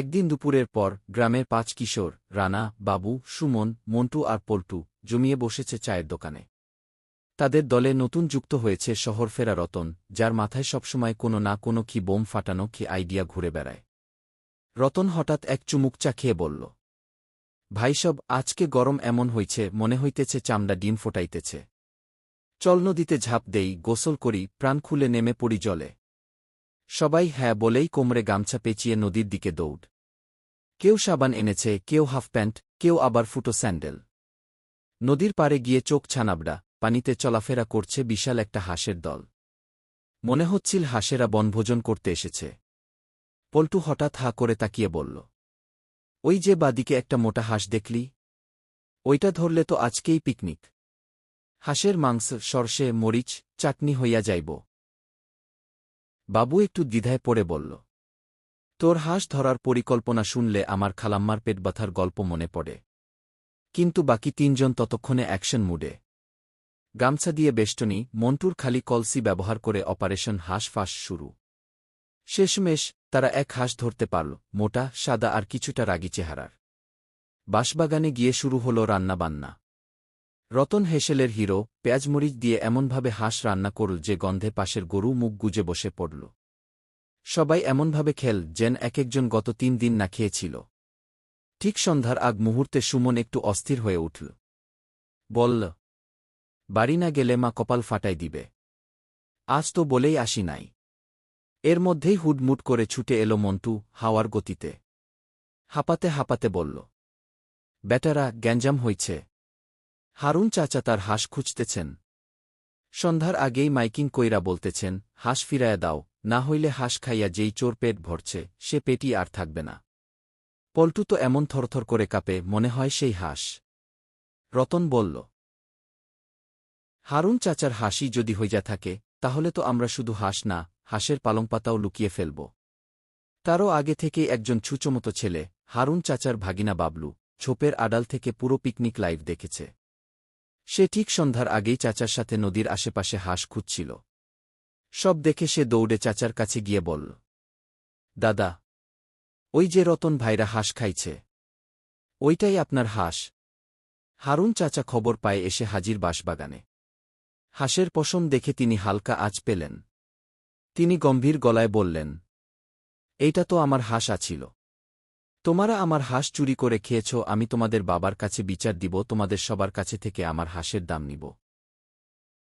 একদিন দুপুরের পর গ্রামের পাঁচ কিশোর, রানা, বাবু, সুমন, মন্টু আর পল্টু জমিয়ে বসেছে চায়ের দোকানে। তাদের দলে নতুন যুক্ত হয়েছে শহর ফেরা রতন, যার মাথায় সবসময় কোনো না কোনো কি বোম ফাটানো, কি আইডিয়া ঘুরে বেড়ায়। রতন হঠাৎ এক চুমুক চা খেয়ে বলল ভাইসব আজকে গরম এমন হইছে, মনে হইতেছে চামড়া ডিম ফোটাইতেছে। চল নদীতে ঝাঁপ দেই, গোসল করি, প্রাণ খুলে নেমে পড়ি জলে। সবাই হ্যাঁ বলেই কোমরে গামছা পেঁচিয়ে নদীর দিকে দৌড়। কেউ সাবান এনেছে, কেউ হাফ প্যান্ট, কেউ আবার ফুটো স্যান্ডেল। নদীর পাড়ে গিয়ে চোখ ছানাবড়া, পানিতে চলাফেরা করছে বিশাল একটা হাঁসের দল। মনে হচ্ছিল হাঁসেরা বনভোজন করতে এসেছে। পল্টু হঠাৎ হা করে তাকিয়ে বলল, ওই যে বাদিকে একটা মোটা হাঁস দেখলি? ওইটা ধরলে তো আজকেই পিকনিক। হাঁসের মাংস, সর্ষে, মরিচ, চাটনি হইয়া যাইব। বাবু একটু দ্বিধায় পড়ে বলল, তোর হাঁস ধরার পরিকল্পনা শুনলে আমার খালাম্মার পেট ব্যথার গল্প মনে পড়ে। কিন্তু বাকি তিনজন ততক্ষণে অ্যাকশন মুডে। গামছা দিয়ে বেষ্টনী, মন্টুর খালি কলসি ব্যবহার করে অপারেশন হাঁস ফাঁস শুরু। শেষমেশ তারা এক হাঁস ধরতে পারল, মোটা, সাদা আর কিছুটা রাগি চেহারার। বাঁশবাগানে গিয়ে শুরু হল রান্নাবান্না। রতন হেসেলের হিরো, পেঁয়াজমরিচ দিয়ে এমনভাবে হাঁস রান্না করল যে গন্ধে পাশের গরু মুখ গুজে বসে পড়ল। সবাই এমনভাবে খেল যেন এক একজন গত তিন দিন না খেয়েছিল। ঠিক সন্ধ্যার আগ মুহূর্তে সুমন একটু অস্থির হয়ে উঠল। বলল, বাড়ি না গেলে মা কপাল ফাটাই দিবে। আজ তো বলেই আসি নাই। এর মধ্যেই হুডমুট করে ছুটে এলো মন্টু হাওয়ার গতিতে। হাঁপাতে হাঁপাতে বলল, বেটারা, গ্যাঞ্জাম হইছে। হারুন চাচা তার হাঁস খুঁজতেছেন। সন্ধ্যার আগেই মাইকিং কইরা বলতেছেন, হাঁস ফিরায়া দাও, না হইলে হাঁস খাইয়া যেই চোর পেট ভরছে, সে পেটই আর থাকবে না। পল্টু তো এমন থরথর করে কাঁপে, মনে হয় সেই হাঁস। রতন বলল, হারুন চাচার হাসি যদি হইয়া থাকে, তাহলে তো আমরা শুধু হাঁস না, হাঁসের পালংপাতাও লুকিয়ে ফেলব। তারও আগে থেকেই একজন ছুচমতো ছেলে, হারুন চাচার ভাগিনা বাবলু ছোপের আড়াল থেকে পুরো পিকনিক লাইভ দেখেছে। সে ঠিক সন্ধ্যার আগেই চাচার সাথে নদীর আশেপাশে হাঁস খুঁজছিল। সব দেখে সে দৌড়ে চাচার কাছে গিয়ে বলল, দাদা, ওই যে রতন ভাইরা হাঁস খাইছে, ওইটাই আপনার হাঁস। হারুন চাচা খবর পায় এসে হাজির বাঁশবাগানে। হাঁসের পশম দেখে তিনি হালকা আজ পেলেন। তিনি গম্ভীর গলায় বললেন, এইটা তো আমার হাঁস আছিল তোমারা আমার হাঁস চুরি করে খেয়েছ, আমি তোমাদের বাবার কাছে বিচার দিব, তোমাদের সবার কাছে থেকে আমার হাঁসের দাম নিব।